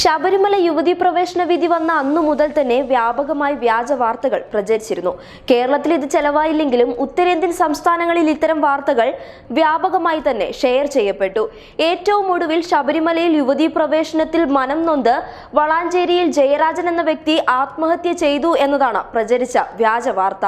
ശബരിമല യുവതി പ്രവേശന വിധി വന്ന അന്നു മുതൽ തന്നെ വ്യാപകമായി വ്യാജ വാർത്തകൾ പ്രചരിച്ചിരുന്നു. കേരളത്തിൽ ഇത് ചെലവായില്ലെങ്കിലും ഉത്തരേന്ത്യൻ സംസ്ഥാനങ്ങളിൽ ഇത്തരം വാർത്തകൾ വ്യാപകമായി തന്നെ ഷെയർ ചെയ്യപ്പെട്ടു. ഏറ്റവും ഒടുവിൽ ശബരിമലയിൽ യുവതി പ്രവേശനത്തിൽ മനം നൊന്ത് വളാഞ്ചേരിയിൽ ജയരാജൻ എന്ന വ്യക്തി ആത്മഹത്യ ചെയ്തു എന്നതാണ് പ്രചരിച്ച വ്യാജ വാർത്ത.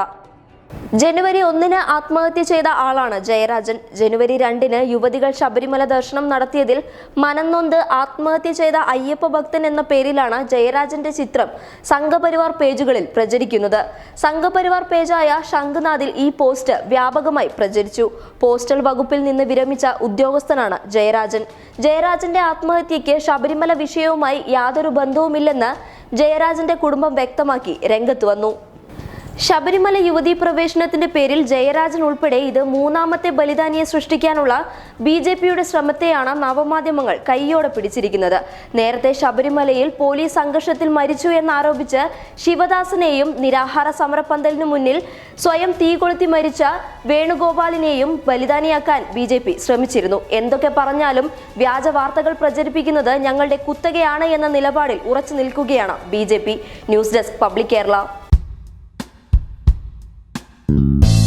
ജനുവരി ഒന്നിന് ആത്മഹത്യ ചെയ്ത ആളാണ് ജയരാജൻ. ജനുവരി രണ്ടിന് യുവതികൾ ശബരിമല ദർശനം നടത്തിയതിൽ മനന്നൊന്ത് ആത്മഹത്യ ചെയ്ത അയ്യപ്പ ഭക്തൻ എന്ന പേരിലാണ് ജയരാജന്റെ ചിത്രം സംഘപരിവാർ പേജുകളിൽ പ്രചരിക്കുന്നത്. സംഘപരിവാർ പേജായ ശംഖുനാഥിൽ ഈ പോസ്റ്റ് വ്യാപകമായി പ്രചരിച്ചു. പോസ്റ്റൽ വകുപ്പിൽ നിന്ന് വിരമിച്ച ഉദ്യോഗസ്ഥനാണ് ജയരാജൻ. ജയരാജന്റെ ആത്മഹത്യയ്ക്ക് ശബരിമല വിഷയവുമായി യാതൊരു ബന്ധവുമില്ലെന്ന് ജയരാജന്റെ കുടുംബം വ്യക്തമാക്കി രംഗത്ത് വന്നു. ശബരിമല യുവതീ പ്രവേശനത്തിന്റെ പേരിൽ ജയരാജൻ ഉൾപ്പെടെ ഇത് മൂന്നാമത്തെ ബലിദാനിയെ സൃഷ്ടിക്കാനുള്ള ബി ജെ പിയുടെ ശ്രമത്തെയാണ് നവമാധ്യമങ്ങൾ കൈയോടെ പിടിച്ചിരിക്കുന്നത്. നേരത്തെ ശബരിമലയിൽ പോലീസ് സംഘർഷത്തിൽ മരിച്ചു എന്നാരോപിച്ച് ശിവദാസനെയും നിരാഹാര സമരപ്പന്തലിനു മുന്നിൽ സ്വയം തീ കൊളുത്തി മരിച്ച വേണുഗോപാലിനെയും ബലിദാനിയാക്കാൻ ബി ജെ പി ശ്രമിച്ചിരുന്നു. എന്തൊക്കെ പറഞ്ഞാലും വ്യാജ വാർത്തകൾ പ്രചരിപ്പിക്കുന്നത് ഞങ്ങളുടെ കുത്തകയാണ് എന്ന നിലപാടിൽ ഉറച്ചു നിൽക്കുകയാണ് B news desk public Kerala. Thank you.